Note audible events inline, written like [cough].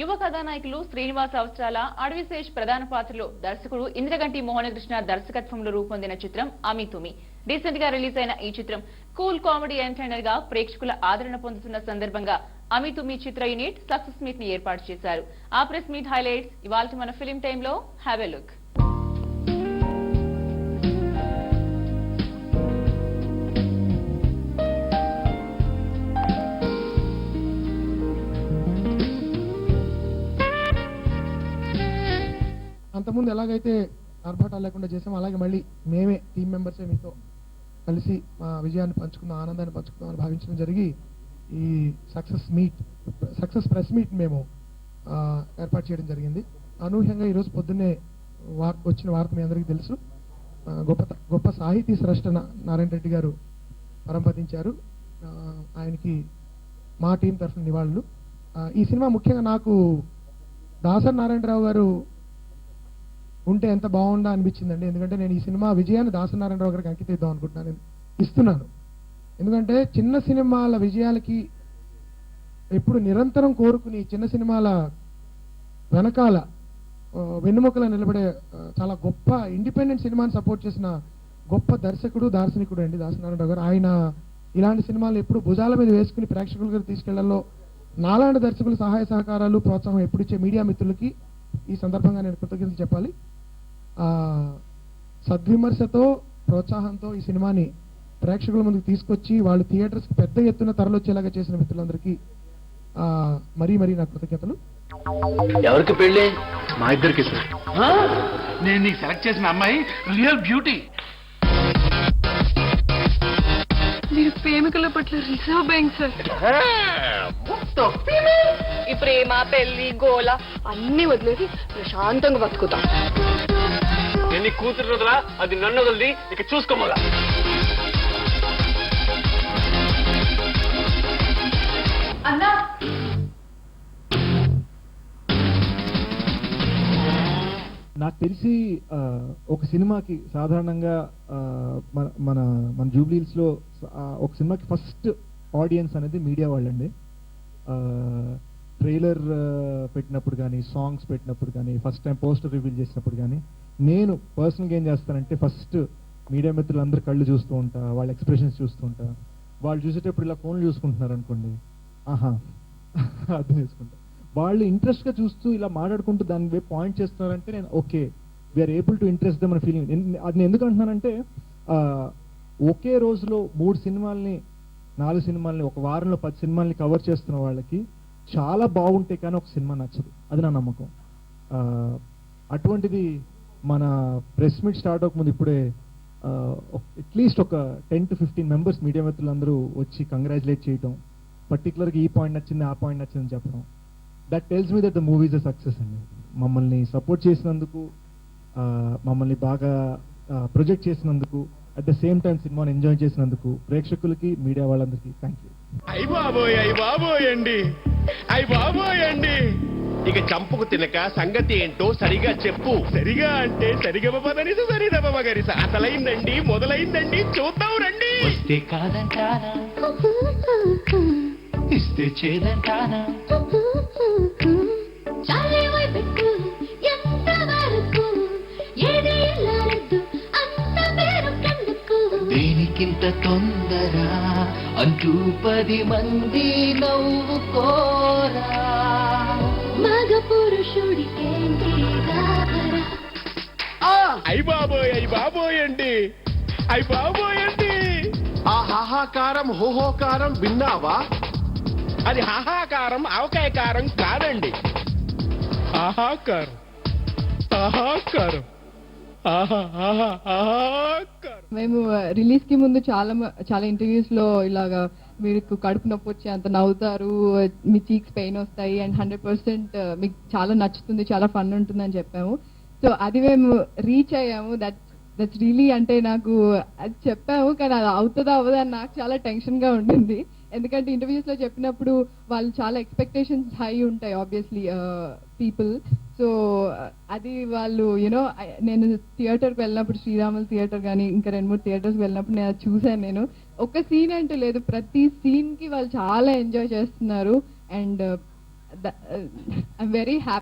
యువ కథానాయకులు శ్రీనివాస్ అవసరాల అడవిశేష్ ప్రధాన పాత్రలో దర్శకుడు ఇంద్రగంటి మోహనకృష్ణ దర్శకత్వంలో రూపొందిన చిత్రం అమి తుమి రీసెంట్గా రిలీజ్ అయిన ఈ చిత్రం కూల్ కామెడీ ఎంటర్టైనర్గా ప్రేక్షకుల ఆదరణ పొందుతున్న సందర్భంగా అమి తుమి చిత్ర యూనిట్ సక్సెస్ మీట్ని ఏర్పాటు చేశారు. ఆ ప్రెస్ మీట్ హైలైట్స్ ఇవాళ మన ఫిలిం టైమ్లో హ్యావ్ ఎ లుక్ అంతకుముందు ఎలాగైతే ఆర్భాటాలు లేకుండా చేసామో అలాగే మళ్ళీ మేమే టీం మెంబర్సే మీతో కలిసి మా విజయాన్ని పంచుకుందాం ఆనందాన్ని పంచుకుందాం అని భావించడం జరిగి ఈ success meet success press meet మేము ఏర్పాటు చేయడం జరిగింది. అనూహ్యంగా ఈరోజు పొద్దున్నే వార్త వచ్చిన వార్త మీ అందరికీ తెలుసు. గొప్ప గొప్ప సాహితీ స్రష్ట నారాయణ రెడ్డి గారు పరంపదించారు. ఆయనకి మా టీం తరఫున నివాళులు. ఈ సినిమా ముఖ్యంగా నాకు దాసరి నారాయణరావు గారు ఉంటే ఎంత బాగుందా అనిపించిందండి. ఎందుకంటే నేను ఈ సినిమా విజయాన్ని దాసనారాయణరావు గారికి అంకితేద్దాం అనుకుంటున్నాను. ఇస్తున్నాను. ఎందుకంటే చిన్న సినిమాల విజయాలకి ఎప్పుడు నిరంతరం కోరుకుని చిన్న సినిమాల వెనకాల వెన్నుముకల నిలబడే చాలా గొప్ప ఇండిపెండెంట్ సినిమాని సపోర్ట్ చేసిన గొప్ప దర్శకుడు దార్శనికుడు అండి దాసనారాయణరావు గారు. ఆయన ఇలాంటి సినిమాలు ఎప్పుడు భుజాల మీద వేసుకుని ప్రేక్షకులకి దగ్గర తీసుకెళ్ళలో నాలాంటి దర్శకుల సహాయ సహకారాలు ప్రోత్సాహం ఎప్పుడు ఇచ్చే మీడియా మిత్రులకి ఈ సందర్భంగా నేను కృతజ్ఞతలు చెప్పాలి. సద్విమర్శతో ప్రోత్సాహంతో ఈ సినిమాని ప్రేక్షకుల ముందుకు తీసుకొచ్చి వాళ్ళు థియేటర్స్ పెద్ద ఎత్తున తరలొచ్చేలాగా చేసిన మిత్రులందరికీ ఆ, మరీ మరీ నా కృతజ్ఞతలు. ఎవరికి పెళ్ళి? మా ఇద్దరికి సార్. నేను నీకు సెలెక్ట్ చేసిన అమ్మాయి రియల్ బ్యూటీ. మీరు ప్రేమికుల పట్ల రిజర్వ్ బ్యాంక్ సార్. ఈ ప్రేమ పెళ్ళి గోల అన్ని వదిలేసి ప్రశాంతంగా బతుకుతాం. ఎన్ని కూతురు వదలా అది నన్ను వదిలి ఇక చూసుకోమలా. నాకు తెలిసి ఒక సినిమాకి సాధారణంగా మన మన మన జూబ్లీస్లో ఆ, ఒక సినిమాకి ఫస్ట్ ఆడియన్స్ అనేది మీడియా వాళ్ళండి. ట్రైలర్ పెట్టినప్పుడు కానీ సాంగ్స్ పెట్టినప్పుడు కానీ ఫస్ట్ టైం పోస్టర్ రివీల్ చేసినప్పుడు కానీ నేను పర్సనల్గా ఏం చేస్తానంటే ఫస్ట్ మీడియా మిత్రులందరూ కళ్ళు చూస్తూ ఉంటా వాళ్ళ ఎక్స్ప్రెషన్స్ చూస్తూ ఉంటా. వాళ్ళు చూసేటప్పుడు ఇలా ఫోన్లు చూసుకుంటున్నారు అనుకోండి. ఆహా [laughs] అర్థం చేసుకుంటా. వాళ్ళు ఇంట్రెస్ట్గా చూస్తూ ఇలా మాట్లాడుకుంటూ దాని వైపు పాయింట్ చేస్తున్నారంటే నేను okay. We are able to interest them feeling అది నేను ఎందుకు అంటున్నానంటే ఒకే రోజులో మూడు సినిమాల్ని నాలుగు సినిమాల్ని ఒక వారంలో పది సినిమాల్ని కవర్ చేస్తున్న వాళ్ళకి చాలా బాగుంటే కానీ ఒక సినిమా నచ్చదు. అది నా నమ్మకం. అటువంటిది మన ప్రెస్ మీట్ స్టార్ట్ అవ్వకముందు ఇప్పుడే అట్లీస్ట్ ఒక ten to fifteen members media మిత్రులందరూ వచ్చి కంగ్రాచులేట్ చేయటం పర్టికులర్గా ఈ పాయింట్ నచ్చింది ఆ పాయింట్ నచ్చిందని చెప్పడం. That tells me that the movies uh success అండి. మమ్మల్ని సపోర్ట్ చేసినందుకు మమ్మల్ని బాగా ప్రొజెక్ట్ చేసినందుకు అట్ ద సేమ్ టైం సినిమాని ఎంజాయ్ చేసినందుకు ప్రేక్షకులకి మీడియా వాళ్ళందరికీ థ్యాంక్ యూ అయ్యి బాబోయ్ అయ్యి బాబోయ్ అండి. అయ్య బాబోయ్ అండి. ఇక చంపుకు తినక సంగతి ఏంటో సరిగా చెప్పు. సరిగా అంటే సరిగమ పదనిస సరిదమ మగరిస అసలైందండి మొదలైందండి చూద్దాం రండి. వస్తే కాదంటానా? [laughs] ఇస్తే చేదంటానా? [laughs] దేనికింత తొందర అంటూ పది మంది నవ్వుకోరా. మగ పురుషుడికేంటి బాబోయ్ అయ్య బాబోయ్ అండి. అయ్య బాబోయ్ అండి. ఆ హాహాకారం హోహోకారం విన్నావా? అది హాహాకారం ఆవకాయకారం కాదండి. ఆహాకారం ఆహాకారం ఆహా ఆహా ఆహాకారం మేము రిలీజ్కి ముందు చాలా చాలా ఇంటర్వ్యూస్లో ఇలాగా మీకు కడుపు నొప్పి వచ్చి అంత నవ్వుతారు మీ చీక్స్ పెయిన్ వస్తాయి అండ్ హండ్రెడ్ పర్సెంట్ మీకు చాలా నచ్చుతుంది చాలా ఫన్ ఉంటుందని చెప్పాము. సో అది మేము రీచ్ అయ్యాము. దట్ దట్స్ రియలీ అంటే నాకు అది చెప్పాము కానీ అది అవుతుందా అవ్వదా అని నాకు చాలా టెన్షన్గా ఉండింది. ఎందుకంటే ఇంటర్వ్యూస్లో చెప్పినప్పుడు వాళ్ళు చాలా ఎక్స్పెక్టేషన్స్ హై ఉంటాయి ఆబ్వియస్లీ పీపుల్ సో అది వాళ్ళు యూనో నేను థియేటర్కి వెళ్ళినప్పుడు శ్రీరాములు థియేటర్ కానీ ఇంకా రెండు మూడు థియేటర్స్ వెళ్ళినప్పుడు నేను అది చూశాను నేను. ఒక సీన్ అంటూ లేదు ప్రతి సీన్కి వాళ్ళు చాలా ఎంజాయ్ చేస్తున్నారు. And I'm very happy